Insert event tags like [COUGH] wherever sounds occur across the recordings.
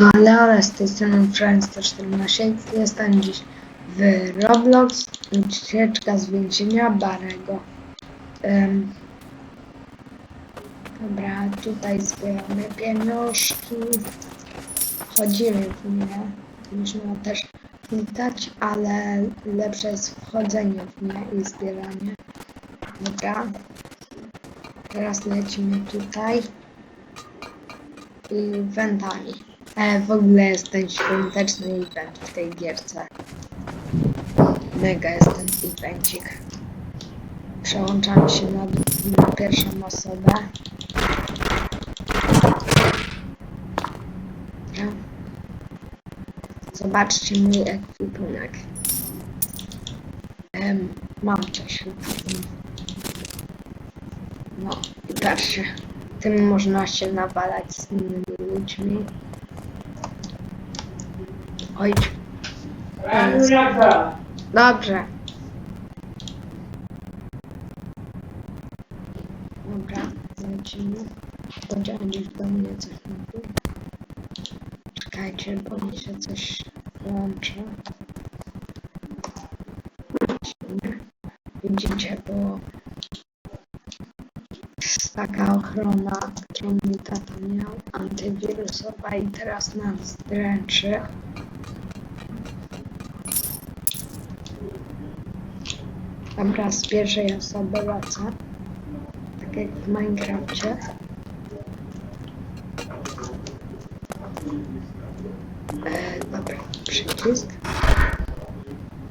No ale ale z tej strony Friends 114 jestem dziś w Roblox ucieczka z więzienia Barego. Em, dobra, tutaj zbieramy pieniążki. Chodzimy w nie. Można też witać, ale lepsze jest wchodzenie w nie i zbieranie. Dobra. Teraz lecimy tutaj i wentami. E, w ogóle jest ten świąteczny event w tej gierce. Mega jest ten evencik. Przełączam się na, na pierwszą osobę. Dobra. Zobaczcie mój ekwipunek. Em, mam coś. No i patrzcie. Tym można się nawalać z innymi ludźmi. Oj. Dobrze. Dobra, lecimy. Powiedziałem gdzieś do mnie coś. Czekajcie, bo mi się coś włączy. Nie. Widzicie, bo jest taka ochrona, którą mi tata miał, antywirusowa i teraz nas dręczy. Dobra, z pierwszej osoby lecę. Tak jak w Minecrafcie. Dobra, przycisk.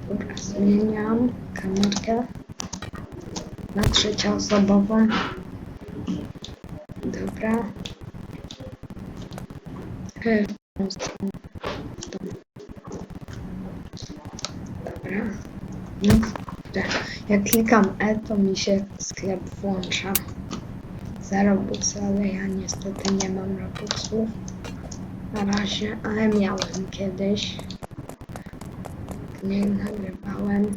Dobra, zmieniam kamerkę na trzecioosobową. Dobra. E. Dobra. No, dobra. Jak klikam E, to mi się sklep włącza. Za Robux, ale ja niestety nie mam Robuxów. Na razie, ale miałem kiedyś. Nie nagrywałem.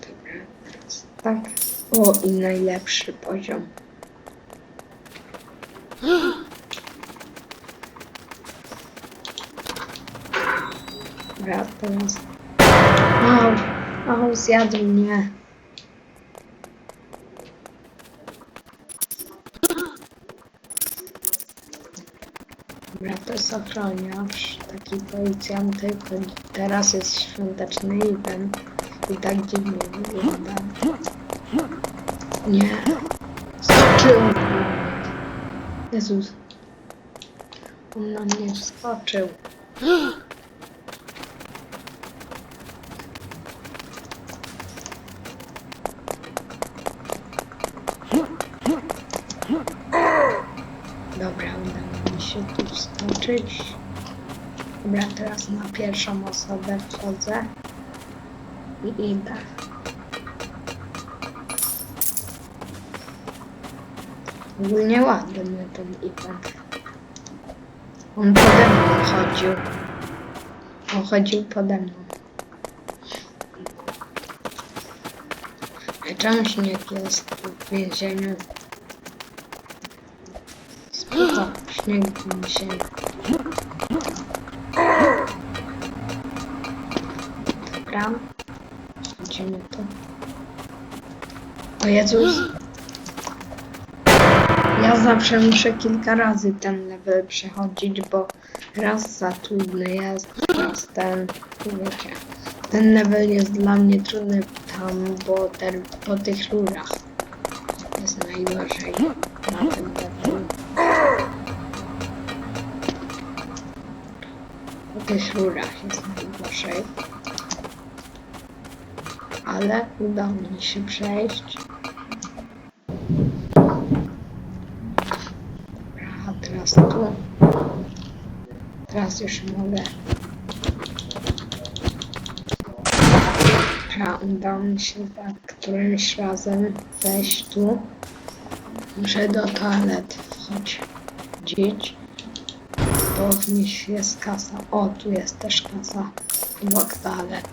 Dobra, tak. O, i najlepszy poziom. Dobra, teraz. O, o, zjadł mnie. Dobra, to jest ochroniarz, taki policjant, tylko teraz jest świąteczny event i tak dziwnie wygląda. Nie. Skoczył. Jezus. On na mnie wskoczył. Się tu wskoczyć. Dobra, teraz na pierwszą osobę wchodzę. I idę. Ogólnie ładny ten event. On pode mną chodził. On chodził pode mną. A czemu śnieg jest w więzieniu? Spoko, śnieg w więzieniu. Dobra. Idziemy to. O Jezus. Ja zawsze muszę kilka razy ten level przechodzić, bo raz za trudny jest, raz ten, wiecie, ten level jest dla mnie trudny tam, bo ten, po tych rurach jest najgorzej na tym levelu. Po tych rurach jest najgorzej. Ale udało mi się przejść. A teraz tu. Teraz już mogę. Dobra, udało mi się tak którymś razem wejść tu. Muszę do toalety wchodzić. Nich jest kasa. O, tu jest też kasa. Obok toalet.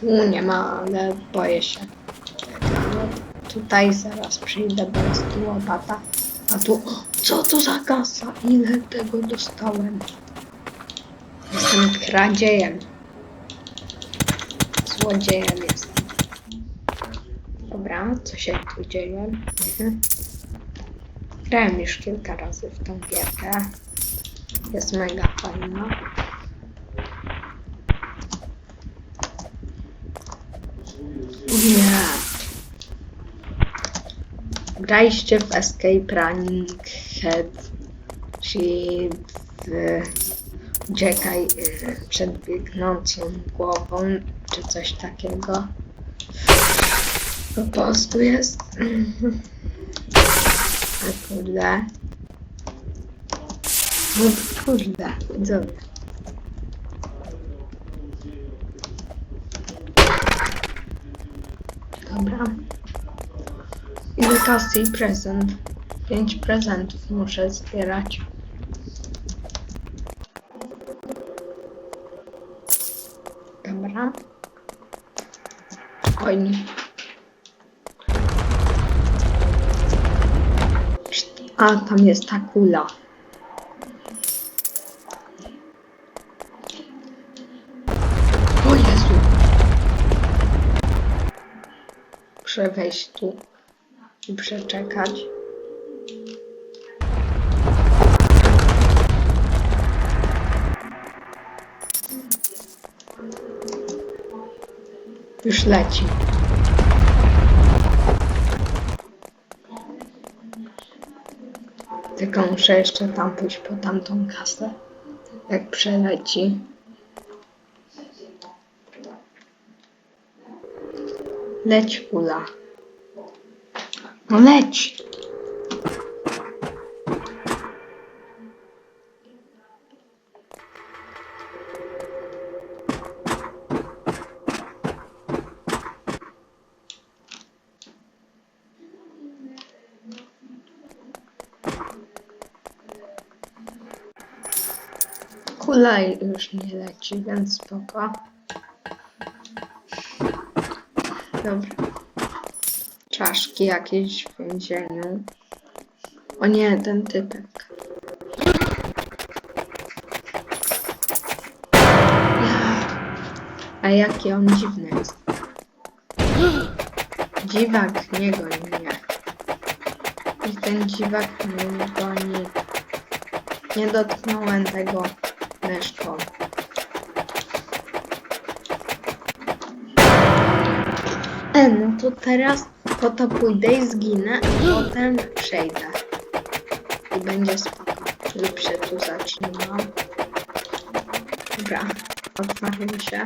Tu nie ma, ale boję się. Tutaj zaraz przyjdę, bo jest tu łopata. A tu, co to za kasa? Ile tego dostałem? Jestem kradziejem. Złodziejem jestem. Dobra, co się tu dzieje? Mhm. [LAUGHS] Grałem już kilka razy w tą gierkę. Jest mega fajna. Nie. Graliście w Escape Running Head, czyli w Uciekaj przed biegnącą głową, czy coś takiego. Po prostu jest. A kurde. No kurde, widzowie. Dobra. Ile kasy i prezent? Pięć prezentów muszę zbierać. Dobra. Spokojnie. A, tam jest ta kula. O Jezu. Muszę wejść tu i przeczekać. Już leci. Tylko muszę jeszcze tam pójść po tamtą kasę. Jak przeleci. Leć kula. No leć. Kula już nie leci, więc spoko. Dobra. Czaszki jakieś w więzieniu. O nie, ten typek. A jaki on dziwny jest. Dziwak nie goni mnie. I ten dziwak mnie nie goni. Nie dotknąłem tego myszką. E, no to teraz po to pójdę i zginę, a potem przejdę. I będzie spoko. Lub się tu zatrzymam. Dobra, otworzył się.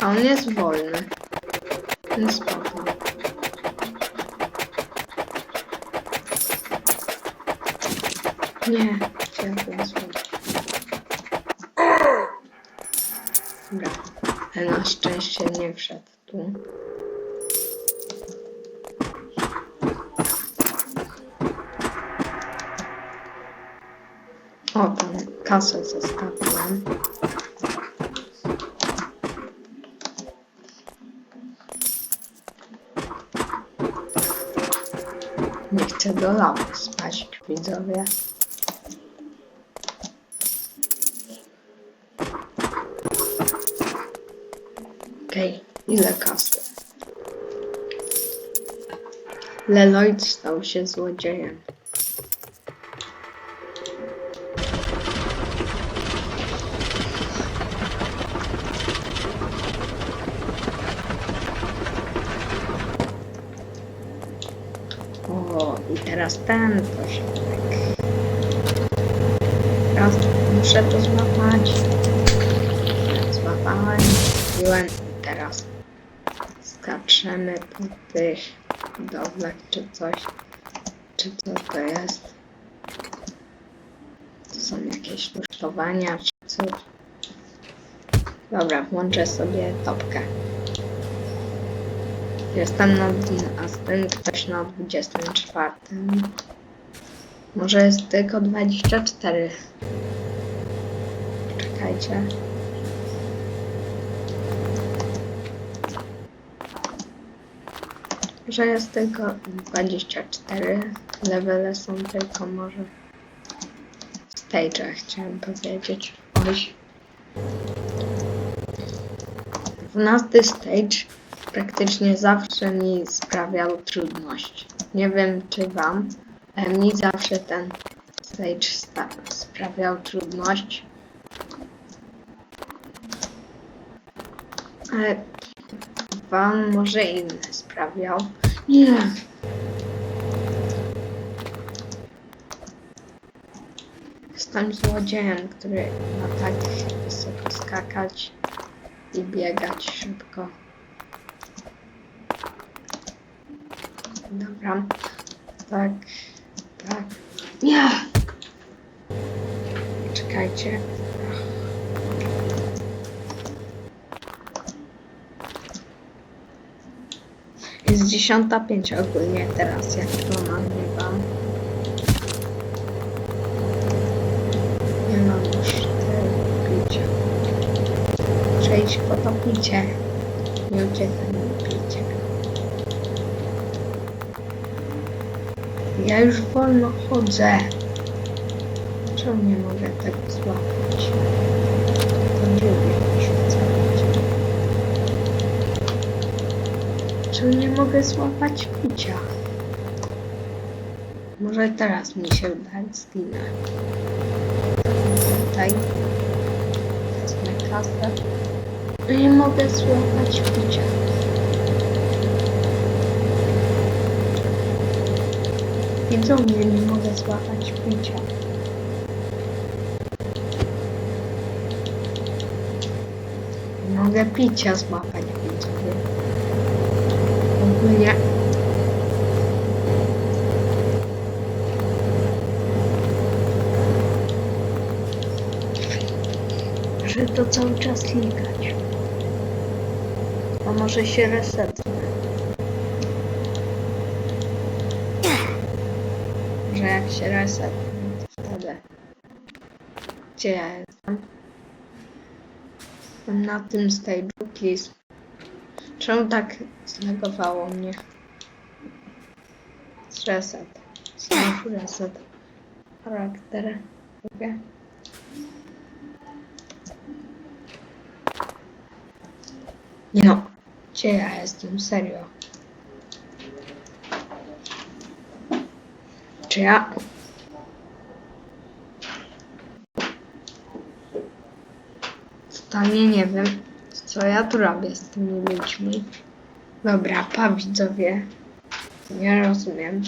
A on jest wolny. Więc spoko. Nie, Dobra, ale na szczęście nie wszedł tu. O, tam kasę zostawiłem. Nie chcę do lawy spaść, widzowie. Okej, ile kasy? Leloid stał się złodziejem. O, i teraz ten posiadek. Teraz muszę to złapać. Złapałem, i teraz skaczemy po tych budowlach czy coś. Czy co to jest? To są jakieś rusztowania czy coś. Dobra, włączę sobie topkę. Jestem na, a z tym ktoś na 24. Może jest tylko 24. Czekajcie. Że jest tylko 24 levele są tylko może stage chciałem powiedzieć. Oj. 12 stage praktycznie zawsze mi sprawiał trudność. Nie wiem czy wam, mi zawsze ten stage sta- sprawiał trudność. Ale wam może inny sprawiał. Nie. Jestem złodziejem, który ma tak wysoko skakać i biegać szybko. Dobra. Tak. Tak. Nie! Czekajcie. Jest dziesiąta pięć ogólnie teraz, jak to nagrywam. Nie mam już tego picia. Iść po to picie. Nie uciekaj mi picie. Ja już wolno chodzę. Czemu nie mogę tego złapać? To lubię Czemu nie mogę złapać picia? Może teraz mi się uda zginę. Tutaj. Wezmę kasę. Nie mogę złapać picia. Widzą mnie, nie mogę złapać picia. Mogę picia złapać że to cały czas klikać. A może się resetnę. Że jak się resetnę, to wtedy. Gdzie ja? Jestem na tym stage'u, please. Czemu tak zlegowało mnie? Reset. Znowu reset. Charakter. Lubię. No, gdzie ja jestem? Serio. Czy ja... Totalnie nie wiem, co ja tu robię z tymi ludźmi. Dobra, pa widzowie. Nie rozumiem.